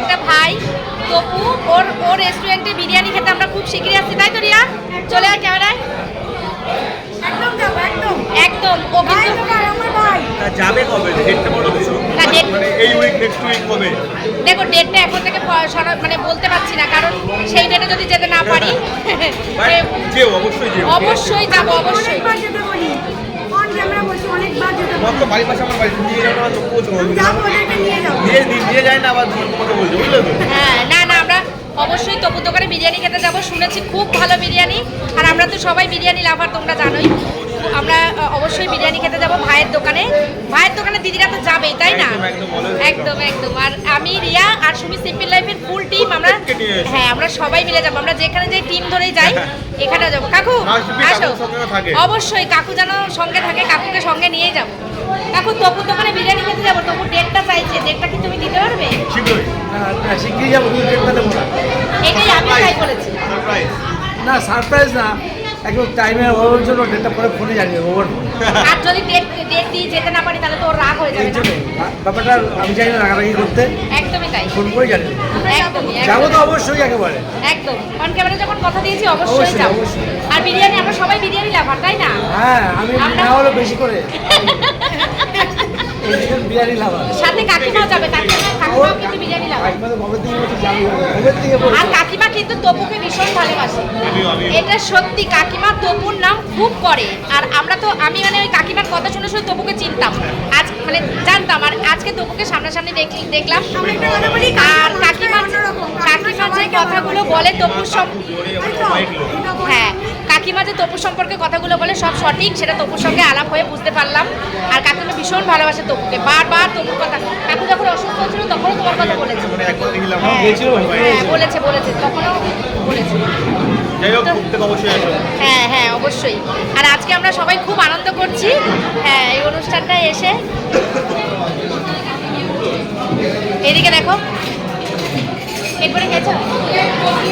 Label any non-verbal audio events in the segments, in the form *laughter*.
একটা ভাই তপু ওর ওর রেস্টুরেন্টে বিরিয়ানি খেতে আমরা খুব শিগগিরই আসছি তাই তো রিয়া? চলে আর ক্যামেরায়। একদম যাব একদম। একদম ও কিন্তু আমার ভাই। তা যাবে কবে? ডেটটা বলো কিছু মানে এই উইক নেক্সট উইক কবে? দেখো ডেটটা এখন থেকে সরা- মানে বলতে পারছি না কারণ সেই ডেটে যদি যেতে না পারি *laughs* যেও অবশ্যই যেও। অবশ্যই যাব অবশ্যই অনেকবার যেতে বলি অন ক্যামেরা বলছি অনেকবার যেতে তোমার বলি তো বাড়ির পাশে আমার বাড়ি নিয়ে যাও না তো কোচ যাব ওদেরকে নিয়ে যাব। নিয়ে নিয়ে যায় না আবার তোমাকে বলছো বুঝলে তো? হ্যাঁ না না আমরা অবশ্যই তপুর দোকানে বিরিয়ানি খেতে যাব শুনেছি খুব ভালো বিরিয়ানি আর আমরা তো সবাই বিরিয়ানি লাভার তোমরা জানোই। আমরা অবশ্যই বিরিয়ানি খেতে যাব ভাইয়ের দোকানে। ভাইয়ের দোকানে দিদিরা তো যাবেই তাই না? একদম, একদম, আর আমি রিয়া আর সুমি সিম্পল লাইফের ফুল টিম আমরা। হ্যাঁ আমরা সবাই মিলে যাব। আমরা যেখানে যে টিম ধরেই যাই *laughs* এখানে যাব। কাকু আসো। অবশ্যই কাকু যেন সঙ্গে থাকে কাকুকে সঙ্গে নিয়েই যাব। কাকু তপুর দোকানে বিরিয়ানি খেতে যাব। তপুর ডেটটা চাইছে। ডেটটা কি তুমি দিতে পারবে? শীঘ্রই। না শিগগিরই যাব ডেটটা দেবো না। এটাই আমি তাই বলেছি। সারপ্রাইজ না সারপ্রাইজ না। একদম টাইমে ওর জন্য ডেটটা পরে ফোনে জানিয়ে ওভার ফোন আর যদি ডেট ডেট দিয়ে যেতে না পারি তাহলে তো ওর রাগ হয়ে যাবে না? ব্যাপারটা আমি চাই না রাগারাগি করতে। একদমই তাই। ফোন করে জানিয়ে একদমই যাব তো অবশ্যই একেবারে। একদম। অন ক্যামেরা যখন কথা দিয়েছি অবশ্যই যাব। আর বিরিয়ানি আমরা সবাই বিরিয়ানি লাভার তাই না? হ্যাঁ আমি না হলো বেশি করে। *laughs* বিরিয়ানি লাভার সাথে কাকিমাও যাবে কাকিমা কাকিমাও কিন্তু বিরিয়ানি লাভার কাকিমা তো থেকে বলছে যাবি কবে থেকে আর কাকিমা কিন্তু তপুকে ভীষণ ভালোবাসে। এটা সত্যি কাকিমা তপুর নাম খুব করে। আর আমরা তো আমি মানে ওই কাকিমার কথা শুনে শুনে তপুকে চিনতাম। আজ মানে জানতাম আর আজকে তপুকে সামনাসামনি দেখ- দেখলাম। আর কাকিমা। কাকিমা যে কথাগুলো বলে তপুর সব। হ্যাঁ। কাকিমা যে তপুর সম্পর্কে কথাগুলো বলে সব সঠিক সেটা তপুর সঙ্গে আলাপ হয়ে বুঝতে পারলাম। আর কাকিমা ভীষণ ভালোবাসে তপুকে। বারবার তপুর কথা কাকু যখন অসুস্থ ছিল তখনও তোমার কথা বলেছে। একবার দেখলাম। হ্যাঁ, হ্যাঁ বলেছে বলেছে তখনও বলেছে। হ্যাঁ হ্যাঁ অবশ্যই। আর আজকে আমরা সবাই খুব আনন্দ করছি। হ্যাঁ এই অনুষ্ঠানটা এসে এদিকে দেখো। এরপরে খেয়েছো?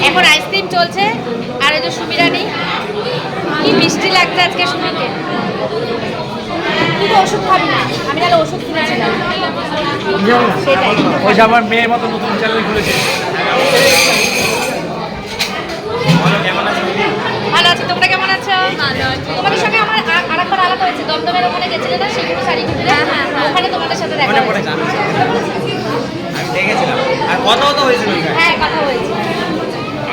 এখন আইসক্রিম চলছে। আর এই যে সুবিরানি মিষ্টি লাগছে আজকে তুই তো ওষুধ খাবি না। আমি তাহলে ওষুধ কিনেছিলাম। সেটাই। ওই যে আমার মেয়ের মতো নতুন চ্যানেল খুলেছে। বলো কেমন আছো? ভালো আছি তোমরা কেমন আছো? তোমাদের সঙ্গে আমার আর- আরেকবার আলাপ হয়েছে দমদমের ওখানে গেছিলে না? সেগুলো শাড়ি কিনতে ওখানে তোমাদের সাথে দেখা হয়েছে। দেখেছিলাম। আর কথাও তো হয়েছিল হ্যাঁ কথা হয়েছে।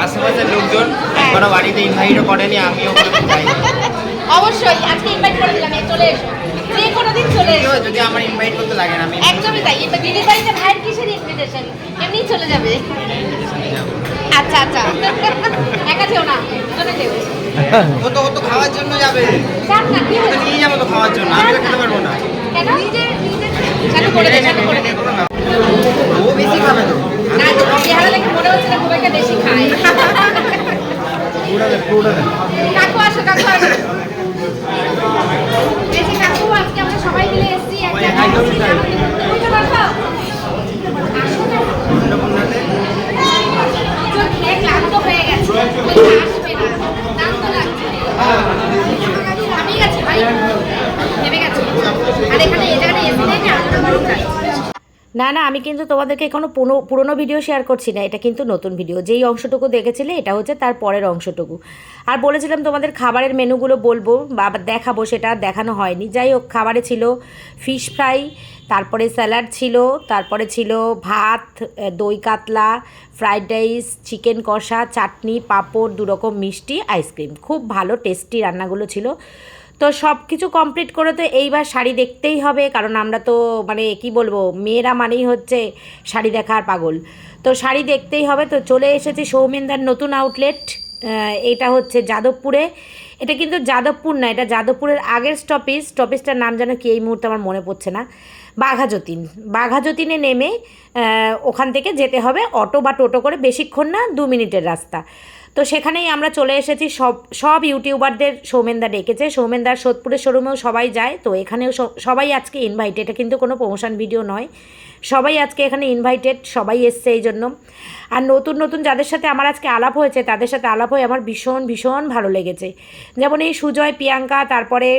আশেপাশের লোকজন। একবারও বাড়িতে ইনভাইটও করেনি আমিও কোনো অবশ্যই আজকে ইনভাইট করে দিলাম চলে এসো। যে কোনো দিন চলে এসো। যদি আমার ইনভাইট করতে লাগে না আমি একদমই তাই এবার দিদির বাড়িতে ভাইয়ের কিসের ইনভিটেশন এমনি চলে যাবে। আচ্ছা আচ্ছা। একা যেও না দুজনে যেও। ও তো ও তো খাওয়ার জন্য যাবে। যাক না কি ওকে নিয়ে যাব তো খাওয়ার জন্য আমি তো খেতে পারব না। কেন? নিজে নিজে চালু করে দে চালু করে দে। ও বেশি খাবে তো। না তো চেহারা দেখে মনে হচ্ছে না খুব একটা বেশি খায়। পুরোটা কাকু আসো কাকু আসো। এই যে কাকু আজকে আমরা সবাই মিলে এসেছি এক জায়গায় ক্লান্ত হয়ে গেছে। আসবে না। ক্লান্ত লাগছে আমি গেছি ভাই ভেবে গেছি আর এখানে এই জায়গাটা এসে নেই না আলাদা গরম লাগছে না না, আমি কিন্তু তোমাদেরকে কোনো পুরনো পুরনো ভিডিও শেয়ার করছি না, এটা কিন্তু নতুন ভিডিও যেই অংশটুকু দেখেছিলে, এটা হচ্ছে তার পরের অংশটুকু। আর বলেছিলাম তোমাদের খাবারের মেনুগুলো বলব, বা দেখাবো সেটা, দেখানো হয়নি। যাই হোক, খাবারে ছিল ফিশ ফ্রাই তারপরে স্যালাড ছিল, তারপরে ছিল ভাত দই কাতলা ফ্রাইড রাইস চিকেন কষা, চাটনি, পাঁপড়, দুরকম মিষ্টি আইসক্রিম খুব ভালো টেস্টি রান্নাগুলো ছিল। তো সব কিছু কমপ্লিট করে তো এইবার শাড়ি দেখতেই হবে, কারণ আমরা তো মানে কি বলব, মেয়েরা মানেই হচ্ছে শাড়ি দেখার পাগল। তো শাড়ি দেখতেই হবে, তো চলে এসেছি সৌমেনদার নতুন আউটলেট এটা হচ্ছে যাদবপুরে। এটা কিন্তু যাদবপুর না, এটা যাদবপুরের আগের স্টপেজ স্টপেজটার নাম যেন কি এই মুহূর্তে আমার মনে পড়ছে না। বাঘাযতীন, বাঘাযতীনে নেমে ওখান থেকে যেতে হবে, অটো বা টোটো করে বেশিক্ষণ না, দু মিনিটের রাস্তা। তো সেখানেই আমরা চলে এসেছি, সব সব ইউটিউবারদের সৌমেনদা ডেকেছে। সৌমেনদার সোদপুরের শোরুমেও সবাই যায়, তো এখানেও সবাই আজকে ইনভাইটেড এটা কিন্তু কোনো প্রমোশন ভিডিও নয়। সবাই আজকে এখানে ইনভাইটেড সবাই এসছে এই জন্য। আর নতুন নতুন যাদের সাথে আমার আজকে আলাপ হয়েছে, তাদের সাথে আলাপ হয়ে আমার ভীষণ ভীষণ ভালো লেগেছে। যেমন এই সুজয়, প্রিয়াঙ্কা, তারপরে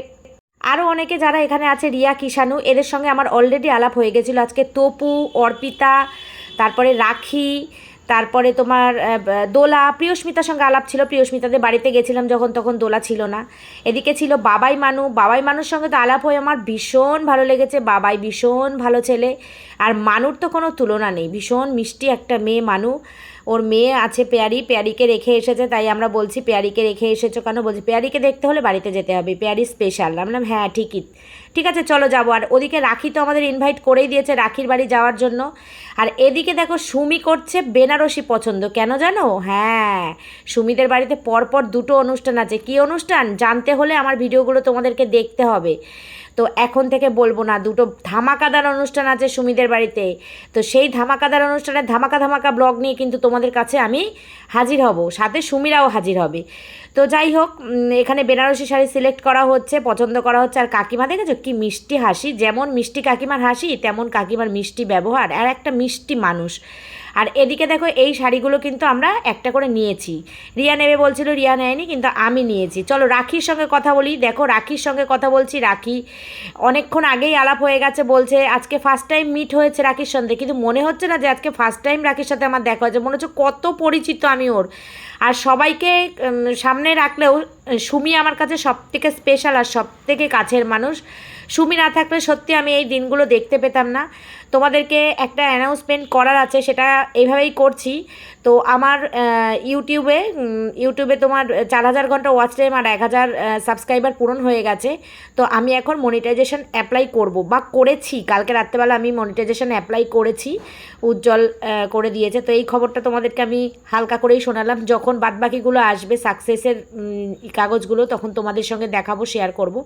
আরও অনেকে যারা এখানে আছে, রিয়া, কিষানু, এদের সঙ্গে আমার অলরেডি আলাপ হয়ে গেছিল। আজকে তপু, অর্পিতা, তারপরে রাখি তারপরে তোমার দোলা, প্রিয়স্মিতার সঙ্গে আলাপ ছিল, প্রিয়স্মিতাদের বাড়িতে গেছিলাম যখন তখন দোলা ছিল না। এদিকে ছিল বাবাই মানু, বাবাই মানুর সঙ্গে তো আলাপ হয়ে আমার ভীষণ ভালো লেগেছে, বাবাই ভীষণ ভালো ছেলে। আর মানুর তো কোনো তুলনা নেই, ভীষণ মিষ্টি একটা মেয়ে মানু। ওর মেয়ে আছে পেয়ারি, পেয়ারিকে রেখে এসেছে, তাই আমরা বলছি পেয়ারিকে রেখে এসেছ কেন? বলছি পেয়ারিকে দেখতে হলে বাড়িতে যেতে হবে, পেয়ারি স্পেশাল বললাম হ্যাঁ ঠিকই। ঠিক আছে, চলো যাব। আর ওদিকে রাখি তো আমাদের ইনভাইট করেই দিয়েছে রাখির বাড়ি যাওয়ার জন্য। আর এদিকে দেখো, সুমি করছে বেনারসি পছন্দ। কেন জানো? হ্যাঁ সুমিদের বাড়িতে পরপর দুটো অনুষ্ঠান আছে। কি অনুষ্ঠান? জানতে হলে আমার ভিডিওগুলো তোমাদেরকে দেখতে হবে। তো এখন থেকে বলব না, দুটো ধামাকাদার অনুষ্ঠান আছে সুমিদের বাড়িতে। তো সেই ধামাকাদার অনুষ্ঠানে ধামাকা ধামাকা ব্লগ নিয়ে কিন্তু তোমাদের কাছে আমি হাজির হব, সাথে সুমিরাও হাজির হবে। তো যাই হোক এখানে বেনারসি শাড়ি সিলেক্ট করা হচ্ছে, পছন্দ করা হচ্ছে আর কাকিমা, দেখেছ কি মিষ্টি হাসি? যেমন মিষ্টি কাকিমার হাসি, তেমন কাকিমার মিষ্টি ব্যবহার। আর একটা মিষ্টি মানুষ। আর এদিকে দেখো, এই শাড়িগুলো কিন্তু আমরা একটা করে নিয়েছি। রিয়া নেবে বলছিল, রিয়া নেয়নি, কিন্তু আমি নিয়েছি। চলো, রাখির সঙ্গে কথা বলি। দেখো, রাখির সঙ্গে কথা বলছি, রাখি অনেকক্ষণ আগেই আলাপ হয়ে গেছে, বলছে, আজকে ফার্স্ট টাইম মিট হয়েছে রাখির সঙ্গে। কিন্তু মনে হচ্ছে না যে আজকে ফার্স্ট টাইম রাখির সাথে আমার দেখা হয়েছে। মনে হচ্ছে কত পরিচিত আমি ওর। আর সবাইকে সামনে রাখলেও সুমি আমার কাছে সব থেকে স্পেশাল আর সব থেকে কাছের মানুষ। সুমি না থাকলে সত্যি আমি এই দিনগুলো দেখতে পেতাম না। তোমাদেরকে একটা অ্যানাউন্সমেন্ট করার আছে, সেটা এইভাবেই করছি। তো আমার ইউটিউবে ইউটিউবে তোমার চার হাজার ঘণ্টা ওয়াচ টাইম আর এক হাজার সাবস্ক্রাইবার পূরণ হয়ে গেছে। তো আমি এখন মনিটাইজেশন অ্যাপ্লাই করব বা করেছি। কালকে রাত্রেবেলা আমি মনিটাইজেশন অ্যাপ্লাই করেছি। উজ্জ্বল করে দিয়েছে। তো এই খবরটা তোমাদেরকে আমি হালকা করেই শোনালাম। যখন বাদবাকিগুলো আসবে সাকসেসের কাগজগুলো, তখন তোমাদের সঙ্গে দেখাবো শেয়ার করব।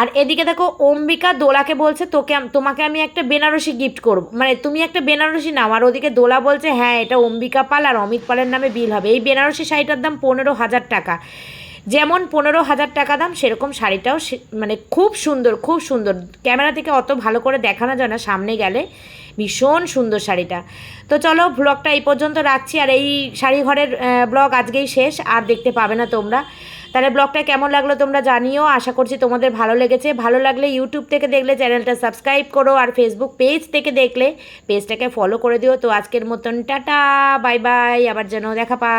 আর এদিকে দেখো, অম্বিকা দোলাকে বলছে, তোকে তোমাকে আমি একটা বেনারসি গিফট করব মানে তুমি একটা বেনারসি নাও, আর ওদিকে দোলা বলছে হ্যাঁ এটা অম্বিকা পাল আর অমিত পালের নামে বিল হবে। এই বেনারসি শাড়িটার দাম পনেরো হাজার টাকা। যেমন পনেরো হাজার টাকা দাম, সেরকম শাড়িটাও মানে খুব সুন্দর খুব সুন্দর। ক্যামেরা থেকে অত ভালো করে দেখানো যায় না, সামনে গেলে ভীষণ সুন্দর শাড়িটা। তো চলো ব্লগটা এই পর্যন্ত রাখছি, আর এই শাড়ি ঘরের ব্লগ আজকেই শেষ, আর দেখতে পাবে না তোমরা। তাহলে ব্লগটা কেমন লাগল তোমরা জানিও। আশা করছি তোমাদের ভালো লেগেছে। ভালো লাগলে ইউটিউব থেকে দেখলে চ্যানেলটা সাবস্ক্রাইব করো আর ফেসবুক পেজ থেকে দেখলে পেজটাকে ফলো করে দিও। তো আজকের মতন টাটা, বাই বাই, আবার যেন দেখা পা